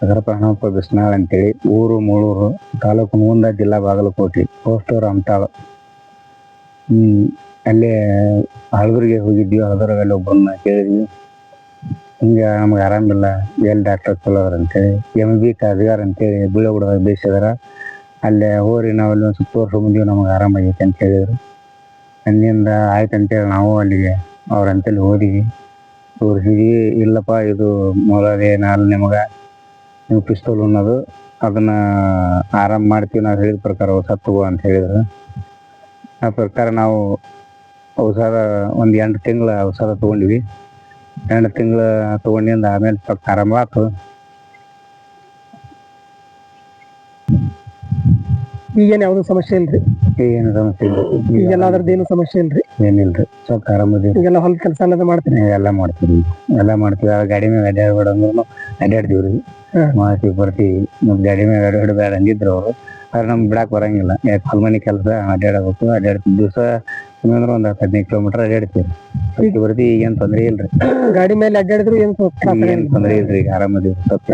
ಅದರಪ್ಪ ಪ್ರಾಣಪ್ಪ ಬಿಸ್ನಾಳ್ ಅಂತೇಳಿ ಊರು, ಮೂಳೂರು, ತಾಲೂಕು ಮುಂದ ಜಿಲ್ಲಾ ಬಾಗಲಕೋಟೆ ಪೋಸ್ಟ್ ರಾಮತಾಳ ಅಲ್ಲೇ ಹಳದೂರಿಗೆ ಹೋಗಿದ್ವಿ ಹಳದೂರಾಗ ಒಬ್ಬರನ್ನ ಕೇಳಿದ್ವಿ. ಹಿಂಗೆ ನಮ್ಗೆ ಆರಾಮಿಲ್ಲ ಎಲ್ಲಿ ಡಾಕ್ಟರ್ ಚಲೋ ಅವ್ರ ಅಂತೇಳಿ ಎಂ ಬಿ ಕಾದ್ಗಾರ್ ಅಂತೇಳಿ ಬೀಳಗುಡ ಬೇಯಿಸಿದಾರ ಅಲ್ಲೇ ಹೋರಿ ನಾವು ಅಲ್ಲಿ ಒಂದು ಸ್ವಲ್ಪ ತೋರ್ಸ್ಕೊಂಡ್ ಮುಂದೆ ನಮಗೆ ಆರಾಮಾಗೈತೆ ಅಂತ ಹೇಳಿದ್ರು. ಅಲ್ಲಿಂದ ಆಯ್ತು ಅಂತೇಳಿ ನಾವು ಅಲ್ಲಿಗೆ ಅವ್ರ ಅಂತೇಳಿ ಹೋದಿವಿ ತೋರಿಸಿದ್ವಿ ಇಲ್ಲಪ್ಪ, ಇದು ಮೊದಲೇ ನಾಲ್ ನಿಮಗೆ. ಪಿಸ್ತೂಲ್ ಅನ್ನೋದು ಅದನ್ನ ಆರಾಮ್ ಮಾಡ್ತೀವಿ ನಾವು ಹೇಳಿದ ಪ್ರಕಾರ ಔಷಧ ತಗೋ ಅಂತ ಹೇಳಿದ್ರು. ಆ ಪ್ರಕಾರ ನಾವು ಔಷಧ ಒಂದು ಎಂಟು ತಿಂಗಳ ಔಷಧ ತಗೊಂಡ್ವಿ. ಎಂಟು ತಿಂಗಳ ತಗೊಂಡಿಂದ ಆಮೇಲೆ ಸ್ವಲ್ಪ ಆರಾಮ ಆತು. ಈಗೇನು ಯಾವ್ದು ಸಮಸ್ಯೆ ಇಲ್ರಿ? ಏನು ಸಮಸ್ಯೆ ಇಲ್ಲ. ಈಗೆಲ್ಲ ಅದ್ರದ್ದು ಏನು ಸಮಸ್ಯೆ ಇಲ್ರಿ? ಏನಿಲ್ರಿ ಸ್ವಲ್ಪ ಆರಾಮದೀವಿ. ಈಗೆಲ್ಲ ಹೊಲದ ಕೆಲಸ ಎಲ್ಲ ಮಾಡ್ತೀನಿ ಎಲ್ಲ ಮಾಡ್ತೀವಿ. ಎಲ್ಲ ಮಾಡ್ತೀವಿ. ಗಾಡಿ ಮೇಲೆ ಅಡ್ಡಾಡ್ಬೇಡ ಅಂದ್ರೂ ಅಡ್ಡಾಡ್ತೀವಿ ರೀ ಹ್ಮ್. ಮಾಡ್ತೀವಿ ಬರ್ತೀವಿ ನಮ್ ಗಾಡಿ ಮೇಲೆ ಅಡ್ಡಾಡ್ಬೇಡ ಅಂದಿದ್ರು ಅವರು. ಆದ್ರೆ ನಮ್ಗೆ ಬಿಡಾಕ್ ಬರಂಗಿಲ್ಲ. ಯಾಕೆ ಹೊಲ್ಮನಿ ಕೆಲಸ ಅಡ್ಡಾಡಬೇಕು ಅಡ್ಡಾಡ್ತೀವಿ. ದಿವಸ ಅಂದ್ರೆ ಒಂದು ಹತ್ತು ಹದಿನೈದು ಕಿಲೋಮೀಟರ್ ಅಡ್ಡಾಡ್ತೀವಿ. ಬರ್ತೀವಿ ಬರ್ತೀವಿ ಈಗೇನು ತೊಂದ್ರೆ ಇಲ್ರಿ. ಗಾಡಿ ಮೇಲೆ ಅಡ್ಡಾಡಿದ್ರು ಏನ್ ಏನು ತೊಂದ್ರೆ ಇಲ್ರಿ ಈಗ ಆರಾಮದೀವಿ. ಸ್ವಲ್ಪ